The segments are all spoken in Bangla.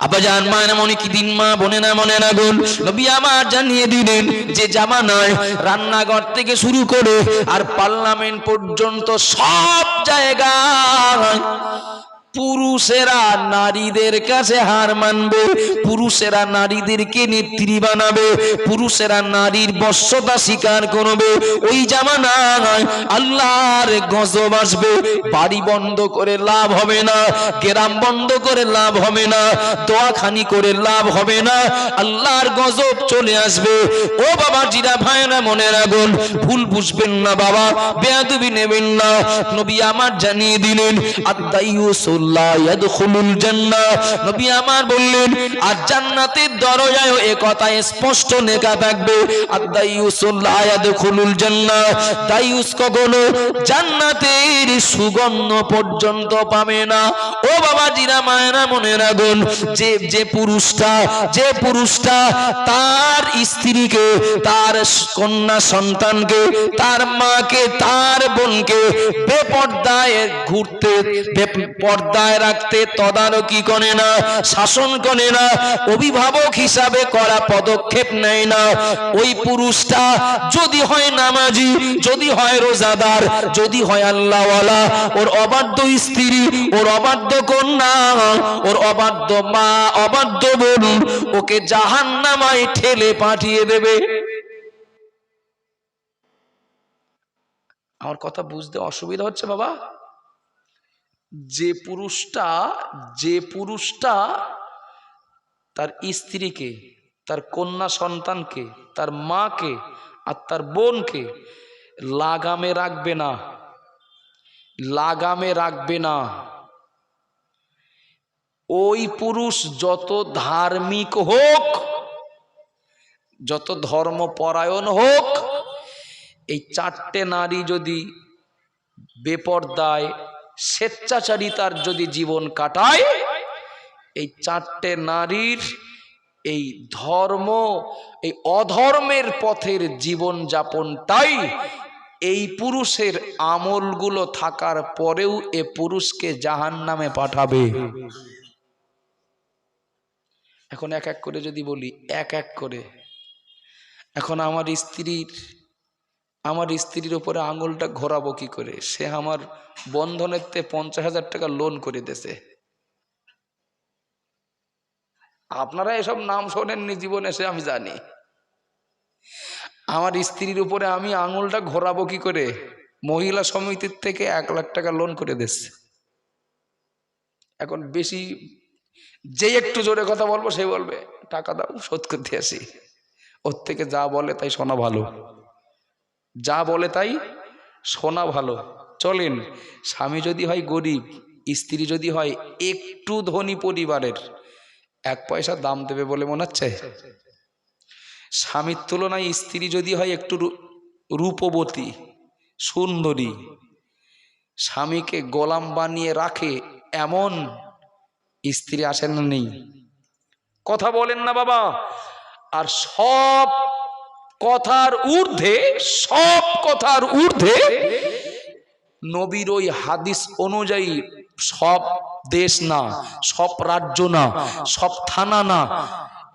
আব্বাজান মায়ের মনে কি দিন, মা বনে না মনে না গোল নবী আমার জানিয়ে দিলেন যে জামানায় রান্নাঘর থেকে শুরু করে আর পার্লামেন্ট পর্যন্ত সব জায়গায় পুরুষেরা নারীদের কাছে হার মানবে, পুরুষেরা নারীদেরকে নেত্রী বানাবে, পুরুষেরা নারীর বশ্যতা স্বীকার করবে। ওই জামানায় আল্লাহর গজব আসবে, বাড়ি বন্ধ করে লাভ হবে না, গ্রাম বন্ধ করে লাভ হবে না, দোয়াখানি করে লাভ হবে না, আল্লাহর গজব চলে আসবে। ও বাবা জিরা ভাইরা মনে রাখুন ভুল বুঝবেন না বাবা, বেয়াদবি নেবেন না। নবী আমার জানিয়ে দিলেন নবী আমার বললেন, আর জান্নাতের দরজায় এ কথা স্পষ্ট লেখা থাকবে দাইউস কখনো জান্নাতের সুগন্ধ পর্যন্ত পাবে না। ও বাবা জিরা মায়েরা মনে রাখুন, যে যে পুরুষটা যে পুরুষটা তার স্ত্রীকে, তার কন্যা সন্তানকে, তার মাকে, তার বোনকে বেপর্দায় ঘুরতে পর্দায় রাখতে তদারকি করে না, শাসন করে না, অভিভাবক হিসাবে করা পদক্ষেপ নেয় না। ওই পুরুষটা যদি হয় নামাজি, যদি হয় রোজাদার, যদি হয় আল্লাহওয়ালা, ওর অবাধ্য স্ত্রী, ওর অবাধ্য কন্যা, ওর অবাধ্য মা, অবাধ্য বোন, ওকে জাহান্নামায় ঠেলে পাঠিয়ে দেবে। আমার কথা বুঝতে অসুবিধা হচ্ছে বাবা? যে পুরুষটা যে পুরুষটা তার স্ত্রীকে, তার কন্যা সন্তানকে, তার মাকে আর তার বোনকে লাগামে রাখবে না। লাগামে রাখবে না। ওই পুরুষ যত ধার্মিক হোক, যত ধর্মপরায়ণ হোক, এই চারটে নারী যদি বেপর্দায় স্বেচ্ছাচারিতার যদি জীবন কাটায়, এই চারটে নারীর এই ধর্ম, এই অধর্মের পথের জীবন যাপনটাই এই পুরুষের আমলগুলো থাকার পরেও এ পুরুষকে জাহান নামে পাঠাবে। এখন এক এক করে যদি বলি, এক এক করে। এখন আমার স্ত্রীর আমার স্ত্রীর উপরে আঙুলটা ঘোরাবো কি করে? সে আমার বন্ধনের তে পঞ্চাশ হাজার টাকা লোন করে দেছে আপনারা এসব নাম শোনেননি জীবনে, সে আমি জানি। আমার স্ত্রীর উপরে আমি আঙুলটা ঘোরাবো কি করে? মহিলা সমিতির থেকে এক লাখ টাকা লোন করে দিচ্ছে এখন বেশি যে একটু জোরে কথা বলব, সে বলবে, টাকা দাও, শোধ করতে আসি। ওর থেকে যা বলে তাই শোনা ভালো। যা বলে তাই শোনা ভালো। চলেন, স্বামী যদি হয় গরিব, স্ত্রী যদি হয় একটু ধনী পরিবারের, এক পয়সা দাম দেবে বলে মনে হচ্ছে? স্বামীর তুলনায় স্ত্রী যদি হয় একটু রূপবতী, সুন্দরী, স্বামীকে গোলাম বানিয়ে রাখে এমন স্ত্রী আসেন নেই। কথা বলেন না বাবা, আর সব কথার ঊর্ধ্বে, সব কথার ঊর্ধ্বে নবীর ওই হাদিস অনুযায়ী সব দেশ না, সব রাজ্য না, সব থানা না।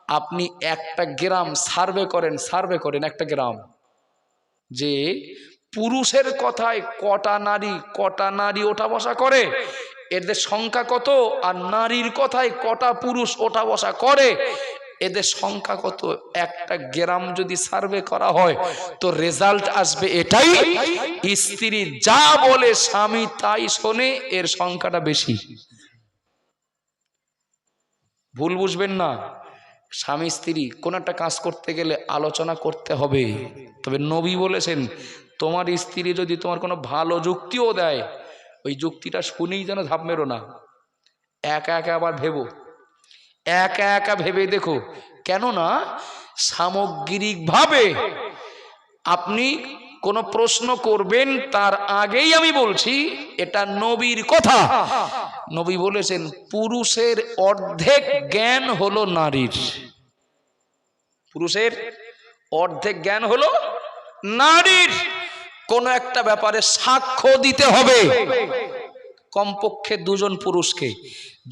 আপনি একটা গ্রাম সার্ভে করেন সার্ভে করেন একটা গ্রাম যে পুরুষের কথায় কটা নারী কটা নারী ওঠা বসা করে? এদের সংখ্যা কত? আর নারীর কথায় কটা পুরুষ ওঠা বসা করে? এদের সংখ্যা কত একটা গ্রাম যদি সার্ভে করা হয়, তো রেজাল্ট আসবে এটাই। স্ত্রী যা বলে স্বামী তাই শোনে, এর সংখ্যাটা বেশি। ভুল বুঝবেন না। স্বামী স্ত্রী, কোন একটা কাজ করতে গেলে আলোচনা করতে হবে। তবে নবী বলেছেন, তোমার স্ত্রী যদি তোমার কোনো ভালো যুক্তিও দেয়, ওই যুক্তিটা শুনেই যেন ধাপ মেরো না। একা একা আবার ভেবো। একা একা ভেবে দেখো। কেননা সামগ্রিকভাবে আপনি কোনো প্রশ্ন করবেন, তার আগেই আমি বলছি, এটা নবীর কথা। নবী বলেছেন, পুরুষের অর্ধেক জ্ঞান হলো নারীর। পুরুষের অর্ধেক জ্ঞান হলো নারীর। কোন একটা ব্যাপারে সাক্ষ্য দিতে হবে। কমপক্ষে দুজন পুরুষকে।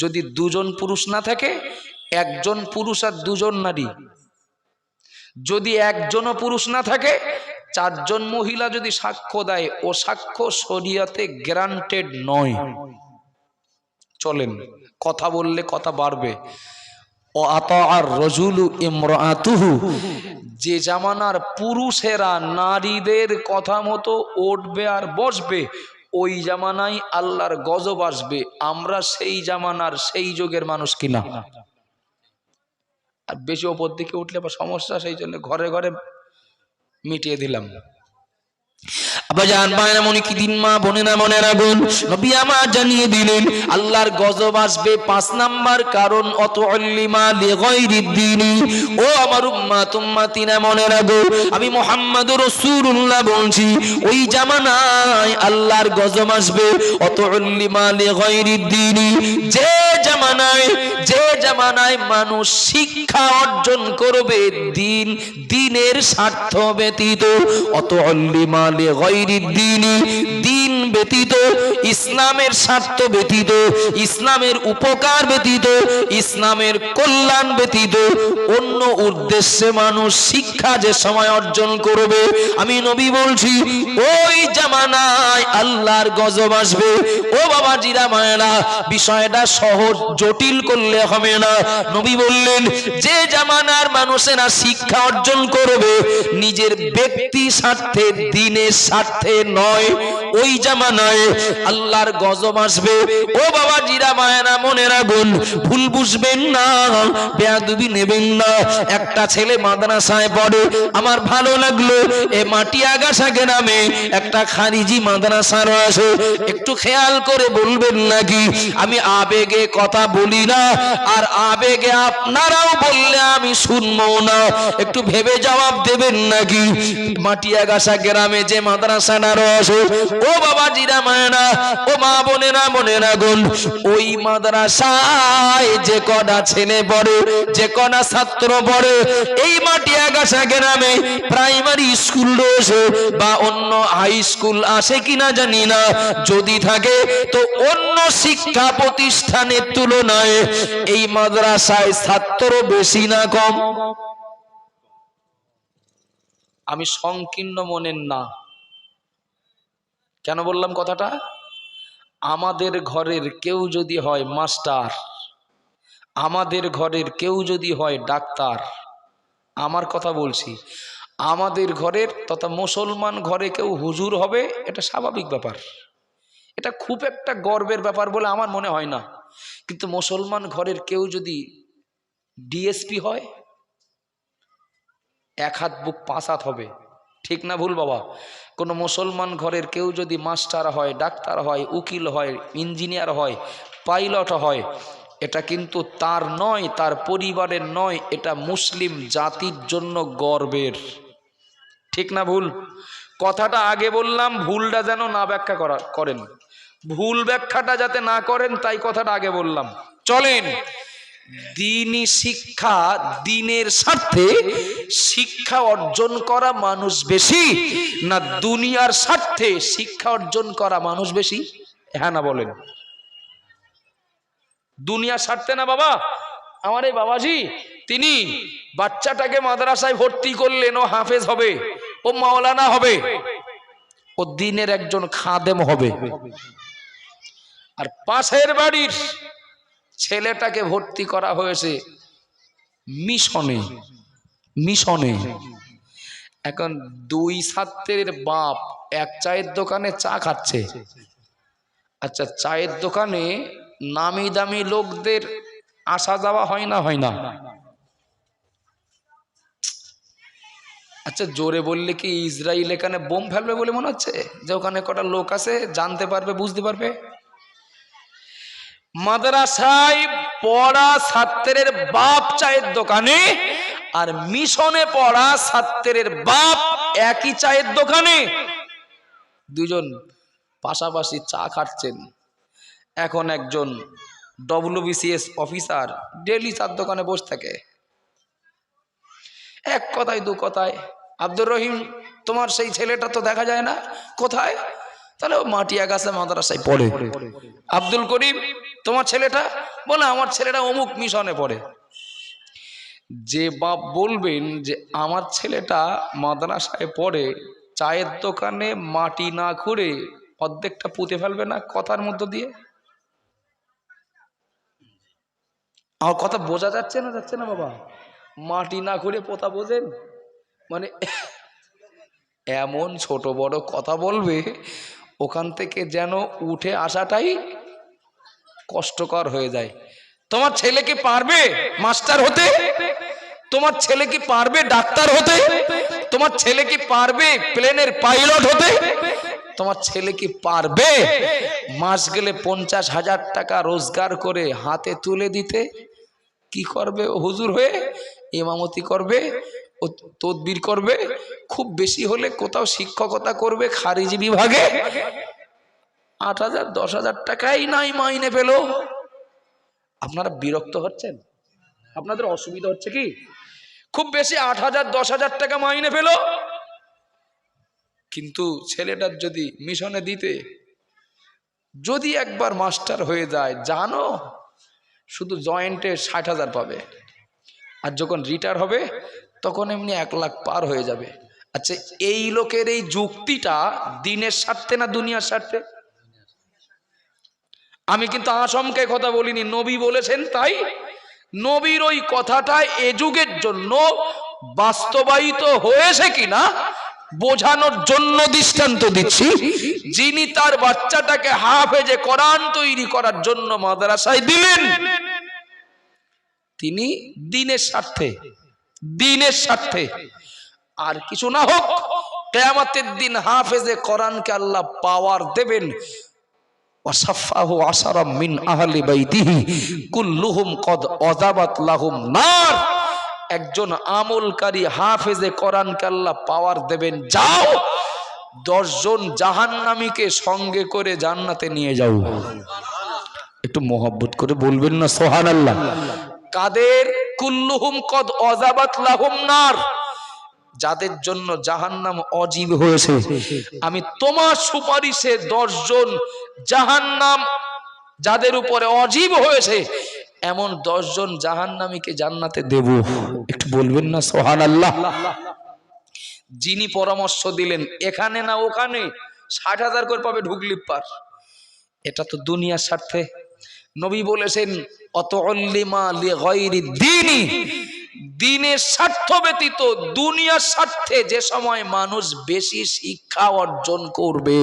যদি দুজন পুরুষ না থাকে, একজন পুরুষ আর দুজন নারী। যদি একজনও পুরুষ না থাকে, চারজন মহিলা যদি সাক্ষ্য দেয়, ও সাক্ষ্য শরিয়াতে গ্রান্টেড নয়। চলেন, কথা বললে কথা বাড়বে। ও আত আর রজুলু ইমরাতুহু, যে জামানার পুরুষেরা নারীদের কথা মতো উঠবে আর বসবে ওই জামানায় আল্লাহর গজব আসবে। আমরা সেই জামানার সেই যুগের মানুষ কিনা? আর বেশি ওপর দিকে উঠলে বা সমস্যা, সেই জন্য ঘরে ঘরে মিটিয়ে দিলাম। আল্লাহর গজব আসবে অত অল্লিমা আমি রাসূলুল্লাহ বলছি, ওই জামানায় আল্লাহর গজব আসবে অল্লিমা যে জামানায় যে জামানায় মানুষ শিক্ষা অর্জন করবে, দিন, দিনের স্বার্থ ব্যতীত অত অল্লিমালে গৈরিদ্দিনী দিন ব্যতীত, ইসলামের স্বার্থ ব্যতীত, ইসলামের উপকার ব্যতীত, ইসলামের কল্যাণ ব্যতীত, অন্য উদ্দেশ্যে মানুষ শিক্ষা যে সময় অর্জন করবে, আমি নবী বলছি, ওই জামানায় আল্লাহর গজব আসবে। ও বাবা জিরা মায়েরা, বিষয়টা সহজ, জটিল করলে হবে না। নবী বললেন, যে জামানার মানুষেরা শিক্ষা অর্জন করবে, নিজের ব্যক্তি স্বার্থে, দিনের স্বার্থে নয়, ওই জামানায় আল্লাহর গজব আসবে। ও বাবা, জিরা মায়েরা মনে রাখুন ভুল বুঝবেন না, বেয়াদুবি নেবেন না। একটা ছেলে মাদ্রাসায় পড়ে, আমার ভালো লাগল, এ মাটি একটা খারিজি মাদ্রাসা রয়েছে একটু খেয়াল করে বলবেন নাকি, আমি আবেগে কথা বলি না, আর আবেগে আপনারাও বললে আমি শুনব না। একটু ভেবে জবাব দেবেন নাকি মাটিয়া গাছা গ্রামে যে মাদ্রাসাটা রয়েছে ও বাবা জিরা মায়না ও মা বোনেরা বোনেরা গুন ওই মাদ্রাসায় যে কটা ছেলে পড়ে, যে কটা ছাত্র পড়ে, এই মাটিয়া গাছা গ্রামে প্রাইমারি স্কুল রয়েছে বা অন্য হাই স্কুল আছে কিনা জানি না। যদি থাকে, তো অন্য শিক্ষা প্রতিষ্ঠানের তুলনায় এই মাদ্রাসায় ছাত্র বেশি না কম? আমি সংকীর্ণ মনের না। কেন বললাম কথাটা? আমাদের ঘরের কেউ যদি হয় মাস্টার, আমাদের ঘরের কেউ যদি হয় ডাক্তার, আমার কথা বলছি, আমাদের ঘরের তথা মুসলমান ঘরে কেউ হুজুর হবে, এটা স্বাভাবিক ব্যাপার। এটা খুব একটা গর্বের ব্যাপার বলে আমার মনে হয় না। কিন্তু মুসলমান ঘরের কেউ যদি ডিএসপি হয়, এক হাত বুক পাঁচ হাত হবে ঠিক না ভুল বাবা। কোনো মুসলমান ঘরের কেউ যদি মাস্টার হয়, ডাক্তার হয়, উকিল হয়, ইঞ্জিনিয়ার হয়, পাইলট হয়, এটা কিন্তু তার নয়, তার পরিবারের নয়, এটা মুসলিম জাতির জন্য গর্বের। ঠিক না ভুল? কথাটা আগে বললাম, ভুলটা যেন না ব্যাখ্যা করা, করেন। ভুল ব্যাখ্যাটা যাতে না করেন, তাই কথাটা আগে বললাম। চলেন দিনই শিক্ষা দিনের স্বার্থে শিক্ষা অর্জন করা মানুষ বেশি না দুনিয়ার স্বার্থে শিক্ষা অর্জন করা মানুষ বেশি? হ্যাঁ না বলেন। দুনিয়ার স্বার্থে না বাবা? আমার এই বাবাজি, তিনি বাচ্চাটাকে মাদ্রাসায় ভর্তি করলেন, ও হাফেজ হবে, ও মাওলানা হবে, ও দিনের একজন খাদেম হবে। আর পাশের বাড়ির ছেলেটাকে ভর্তি করা হয়েছে মিশনে মিশনে। এখন দুই ছাত্রের বাপ এক চায়ের দোকানে চা খাচ্ছে। আচ্ছা চায়ের দোকানে নামি দামি লোকদের আসা যাওয়া হয় না হয় না? আচ্ছা জোরে বললে কি ইসরায়েল এখানে বোম ফেলবে বলে মনে হচ্ছে? যে ওখানে কটা লোক আছে, জানতে পারবে, বুঝতে পারবে? মাদ্রাসায় পড়া ছাত্রের বাপ চায়ের দোকানে আর মিশনে পড়া ছাত্রের বাপ একই চায়ের দোকানে। দুজন পাশাপাশি চা খাচ্ছেন। এখন একজন ডব্লিউবিসিএস অফিসার ডেলি চার দোকানে বসে থাকে। এক কথায়, দু কথায়, আব্দুর রহিম, তোমার সেই ছেলেটা তো দেখা যায় না, কোথায়? তাহলে মাটিয়া গাছে মাদ্রাসায় পড়ে। আব্দুল করিম তোমার ছেলেটা? বলে, আমার ছেলেটা অমুক মিশনে পড়ে। যে বাপ বলবেন যে, আমার ছেলেটা মাদ্রাসায় পড়ে, চায়ের দোকানে মাটি না করে অর্ধেকটা পুঁতে ফেলবে না কথার মধ্য দিয়ে? আমার কথা বোঝা যাচ্ছে না যাচ্ছে না বাবা? মাটি না করে পোতা বোঝেন? মানে এমন ছোট বড় কথা বলবে, ওখান থেকে যেন উঠে আসাটাই কষ্টকর হয়ে যায়। তোমার ছেলে কি পারবে মাস্টার হতে? তোমার ছেলে কি পারবে ডাক্তার হতে? তোমার ছেলে কি পারবে প্লেনের পাইলট হতে? তোমার ছেলে কি পারবে মাস গেলে পঞ্চাশ হাজার টাকা রোজগার করে হাতে তুলে দিতে? কি করবে হুজুর হয়ে? ইমামতি করবে? তদবির করবে? খুব বেশি হলে কোথাও শিক্ষকতা করবে খারিজি বিভাগে? আট হাজার, দশ হাজার টাকাই নাই মাইনে পেল। আপনারা বিরক্ত হচ্ছেন? আপনাদের অসুবিধা হচ্ছে কি? খুব বেশি আট হাজার, দশ হাজার টাকা মাইনে পেল। কিন্তু ছেলেটার যদি মিশনে দিতে, যদি একবার মাস্টার হয়ে যায়, জানো, শুধু জয়েন্টে ষাট হাজার পাবে। আর যখন রিটায়ার হবে, তখন এমনি এক লাখ পার হয়ে যাবে। আচ্ছা এই লোকের এই যুক্তিটা দিনের স্বার্থে না দুনিয়ার স্বার্থে? আমি কিন্তু আসমকে কথা বলিনি, নবী বলেছেন তাই। নবীর ওই কথাটা এ যুগের জন্য বাস্তবায়িত হয়েছে কিনা বোঝানোর জন্য দৃষ্টান্ত দিচ্ছি। যিনি তার বাচ্চাটাকে হাফেজে কোরআন তৈরি করার জন্য মাদ্রাসায় দিলেন, তিনি দিনের স্বার্থে দিনের স্বার্থে। আর কিছু না হোক, কেয়ামতের দিন হাফেজে কোরআনকে আল্লাহ পাওয়ার দেবেন। মিন আহলি কুল্লুহুম কদ লাহুম একজন আমলকারী হাফেজে কোরআনকে আল্লাহ পাওয়ার দেবেন, যাও, দশজন জাহান্নামীকে সঙ্গে করে জান্নাতে নিয়ে যাও। একটু মোহব্বত করে বলবেন না সোহান আল্লাহ কাদের? কুল্লুহুম কদ অজাবাত লাহুম নার। যাদের জন্য জাহান্নাম অজীব হয়েছে। আমি তোমার সুপারিশে দশজন জাহান্নাম যাদের উপরে অজীব হয়েছে, এমন দশজন জাহান্নামীকে জান্নাতে দেব। একটু বলবেন না সোহান আল্লাহ যিনি পরামর্শ দিলেন, এখানে না ওখানে, ষাট হাজার করে পাবে ঢুকলি পার। এটা তো দুনিয়ার স্বার্থে। নবী বলেছেন অত অল্লিমা লি দিনই দিনের স্বার্থ ব্যতীত দুনিয়ার স্বার্থে যে সময় মানুষ বেশি শিক্ষা অর্জন করবে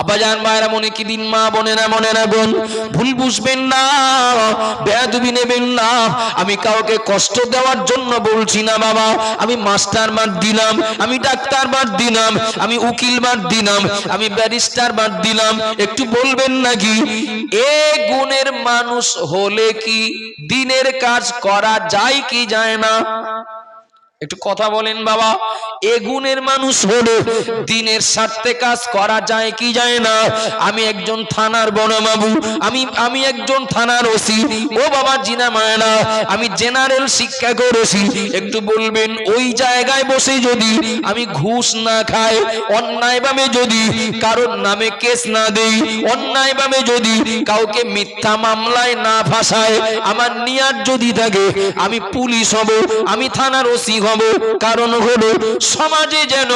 আব্বাজান মায়েরা মনে কি দিন, মা বোনেরা, মনেরা, বোন, ভুল বুঝবেন না, বেয়াদবি নেবেন না। আমি কাউকে কষ্ট দেওয়ার জন্য বলছি না, বাবা। আমি মাস্টার মার দিলাম, আমি ডাক্তার মার দিলাম, আমি উকিল মার দিলাম, আমি ব্যারিস্টার মার দিলাম। একটু বলবেন নাকি? এ গুণের মানুষ হলে কি দিনের কাজ করা যায় কি যায় না? একটু কথা বলেন বাবা। এ গুণের মানুষ হলে দিনের স্বার্থে কাজ করা যায় কি যায় না? আমি একজন থানার বড় বাবু আমি আমি একজন থানার ওসি। ও বাবা জিনা মায়না আমি জেনারেল শিক্ষা করেছি। একটু বলবেন, ওই জায়গায় বসে যদি আমি ঘুষ না খাই, অন্যায় ভাবে যদি কারোর নামে কেস না দেই, অন্যায় ভাবে যদি কাউকে মিথ্যা মামলায় না ফাঁসায় আমার নিয়ার যদি থাকে, আমি পুলিশ হব, আমি থানার ওসি হব। কারণ হলো সমাজে যেন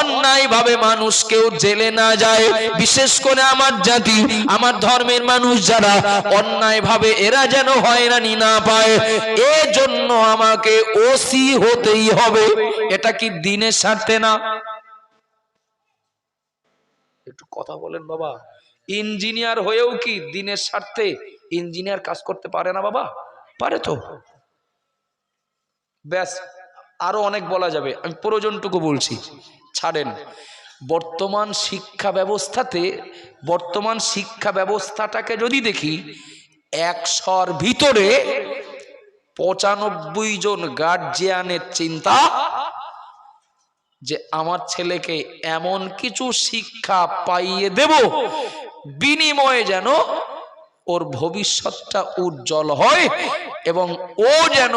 অন্যায় ভাবে মানুষ কেউ জেলে না যায়। বিশেষ করে আমার জাতি, আমার ধর্মের মানুষ যারা অন্যায় ভাবে এরা যেন হয়রানি না পায়, এজন্য আমাকে ওসি হতেই হবে। এটা কি দিনের স্বার্থে না? একটু কথা বলেন বাবা। ইঞ্জিনিয়ার হয়েও কি দিনের স্বার্থে ইঞ্জিনিয়ার কাজ করতে পারে না বাবা? পারে তো। ব্যাস আরও অনেক বলা যাবে। আমি প্রয়োজনটুকু বলছি। ছাড়েন। বর্তমান শিক্ষা ব্যবস্থাতে, বর্তমান শিক্ষা ব্যবস্থাটাকে যদি দেখি, একশোর ভিতরে পঁচানব্বই জন গার্জিয়ানের চিন্তা যে আমার ছেলেকে এমন কিছু শিক্ষা পাইয়ে দেব, বিনিময়ে যেন ওর ভবিষ্যৎটা উজ্জ্বল হয় এবং ও যেন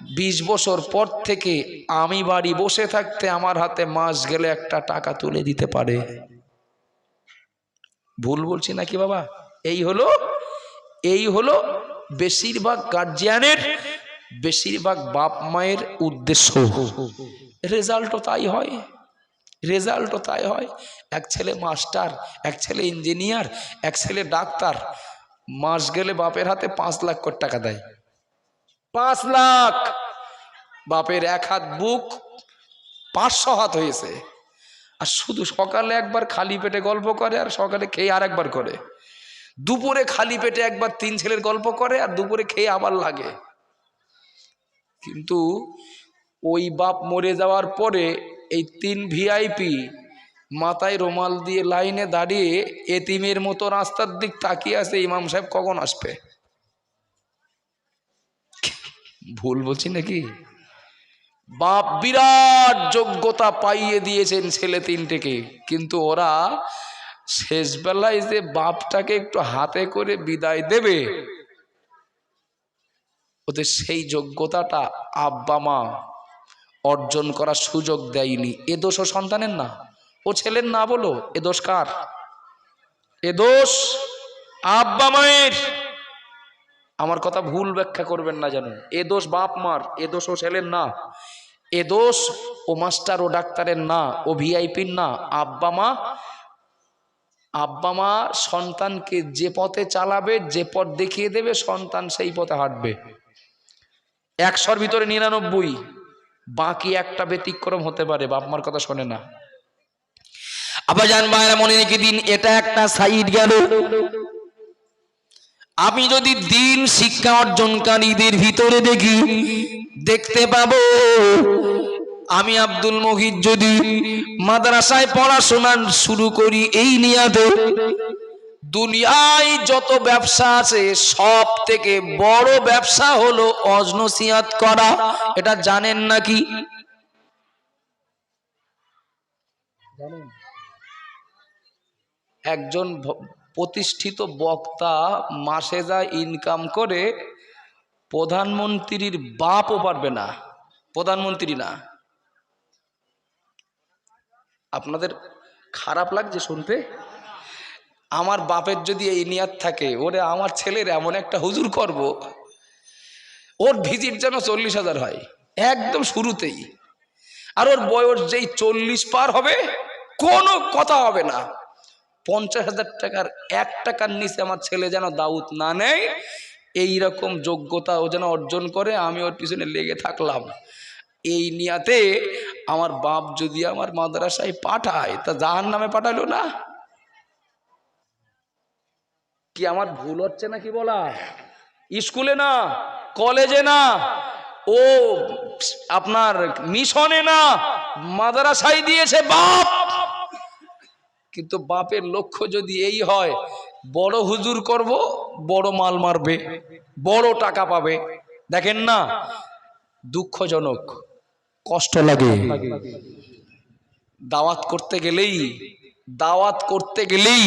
বিশ বছর পর থেকে আমি বাড়ি বসে থাকতে আমার হাতে মাস গেলে একটা টাকা তুলে দিতে পারে। ভুল বলছি নাকি বাবা? এই হলো এই হলো বেশিরভাগ গার্জিয়ানের বেশিরভাগ বাপ মায়ের উদ্দেশ্য। রেজাল্টও তাই হয়। রেজাল্টও তাই হয়। এক ছেলে মাস্টার এক ছেলে ইঞ্জিনিয়ার এক ছেলে ডাক্তার, মাস গেলে বাপের হাতে পাঁচ লাখ টাকা দেয়। পাঁচ লাখ। বাপের এক হাত বুক পাঁচশো হাত হয়েছে। আর শুধু সকালে একবার খালি পেটে গল্প করে আর সকালে খেয়ে আর একবার করে। দুপুরে খালি পেটে একবার তিন ছেলের গল্প করে আর দুপুরে খেয়ে আবার লাগে। কিন্তু ওই বাপ মরে যাওয়ার পরে এই তিন ভিআইপি মাথায় রোমাল দিয়ে লাইনে দাঁড়িয়ে এতিমের মতো রাস্তার দিক তাকিয়ে আছে ইমাম সাহেব কখন আসবে? ভুল বলছি নাকি? বাপ বিরাট যোগ্যতা পাইয়ে দিয়েছেন ছেলে তিনটেকে। কিন্তু ওরা শেষ বেলায় যে বাপটাকে একটু হাতে করে বিদায় দেবে, ওদের সেই যোগ্যতাটা আব্বা মা অর্জন করার সুযোগ দেয়নি। এ দোষ ও সন্তানের না? ও ছেলের না বলো? এ দোষ কার? এ দোষ আব্বা মায়ের। আমার কথা ভুল ব্যাখ্যা করবেন না জানুন। এ দোষ বাপ মার, এ দোষ ও ছেলের না। এ দোষ ও মাস্টার ও ডাক্তারের না, ও ভিআইপির না। আব্বা মা আব্বা মা সন্তানকে যে পথে চালাবে, যে পথ দেখিয়ে দেবে, সন্তান সেই পথে হাঁটবে। একশোর ভিতরে নিরানব্বই, বাকি একটা ব্যতিক্রম হতে পারে, বাপ মার কথা শোনে না। আবার জান বাইরা মনে রেখে দিন, এটা একটা সাইড গেল। আমি যদি দিন শিক্ষা অর্জনকারীদের ভিতরে দেখি দেখতে পাবো। আমি আব্দুল মহিদ যদি মাদ্রাসায় পড়াশোনা শুরু করি এই নিয়াতে দুনিয়ায় যত ব্যবসা আছে সব থেকে বড় ব্যবসা হলো অজনসিয়াত করা। এটা জানেন নাকি? একজন প্রতিষ্ঠিত বক্তা মাসে যা ইনকাম করে, প্রধানমন্ত্রীর বাপও পারবে না। প্রধানমন্ত্রী না। আপনাদের খারাপ লাগছে শুনতে? আমার বাপের যদি এই নিয়াত থাকে, ওরে আমার ছেলের এমন একটা হুজুর করব, ওর ভিজিট যেন চল্লিশ হাজার হয়, একদম শুরুতেই। আর ওর বয়স যেই চল্লিশ পার হবে, কোনো কথা হবে না। পঞ্চাশ হাজার টাকার এক টাকার নিচে আমার ছেলে যেন দাউদ না নেয় এই রকম যোগ্যতা ও যেন অর্জন করে, আমি ওর পিছনে লেগে থাকলাম। এই নিয়াতে আমার বাপ যদি আমার মাদ্রাসায় পাঠায়, তা জাহান নামে পাঠালো না? কি আমার ভুল হচ্ছে না কি বলা? স্কুলে না, কলেজে না, ও আপনার মিশনে না, মাদ্রাসায় দিয়েছে বাপ! কিন্তু বাপের লক্ষ্য যদি এই হয়, বড় হুজুর করব, বড় মাল মারবে, বড় টাকা পাবে। দেখেন না, দুঃখজনক, কষ্ট লাগে। দাওয়াত করতে গেলেই, দাওয়াত করতে গেলেই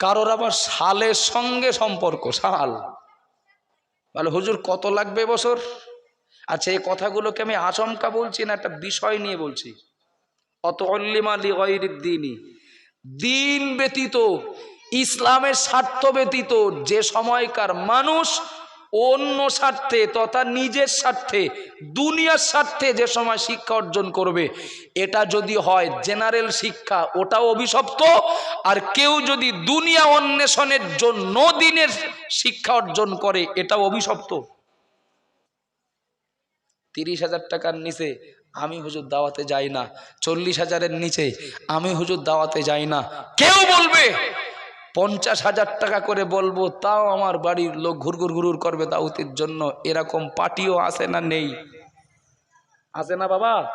কারোর আবার সালের সঙ্গে সম্পর্ক, সাল। বলে, হুজুর, কত লাগবে বছর? আচ্ছা এই কথাগুলোকে আমি আচমকা বলছি না, একটা বিষয় নিয়ে বলছি। অত দিন ব্যতীত, ইসলামের স্বার্থ ব্যতীত, যে সময়কার মানুষ অন্য স্বার্থে তথা নিজের স্বার্থে, দুনিয়ার স্বার্থে যে সময় শিক্ষা অর্জন করবে, এটা যদি হয় জেনারেল শিক্ষা, ওটাও অভিশপ্ত। আর কেউ যদি দুনিয়া অন্বেষণের জন্য দিনের শিক্ষা অর্জন করে, এটাও অভিশপ্ত। তিরিশ হাজার টাকার নিচে আমি হুজুর দাওয়াতে যাই না। চল্লিশ হাজারের নিচে আমি হুজুর দাওয়াতে যাই না। কেউ বলবে, পঞ্চাশ হাজার টাকা করে বলব, তাও আমার বাড়ির লোক ঘুরঘুর ঘুরুর করবে দাওয়াতের জন্য। এরকম পার্টিও আসে না নেই? আসে না বাবা?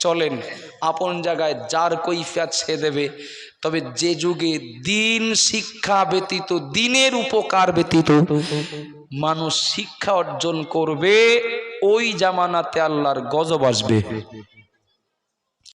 চলেন, আপন জায়গায় যার কৈফিয়াত সে দেবে। তবে যে যুগে দিন শিক্ষা ব্যতীত, দিনের উপকার ব্যতীত মানুষ শিক্ষা অর্জন করবে ওই জামানাতে আল্লাহর গজব আসবে।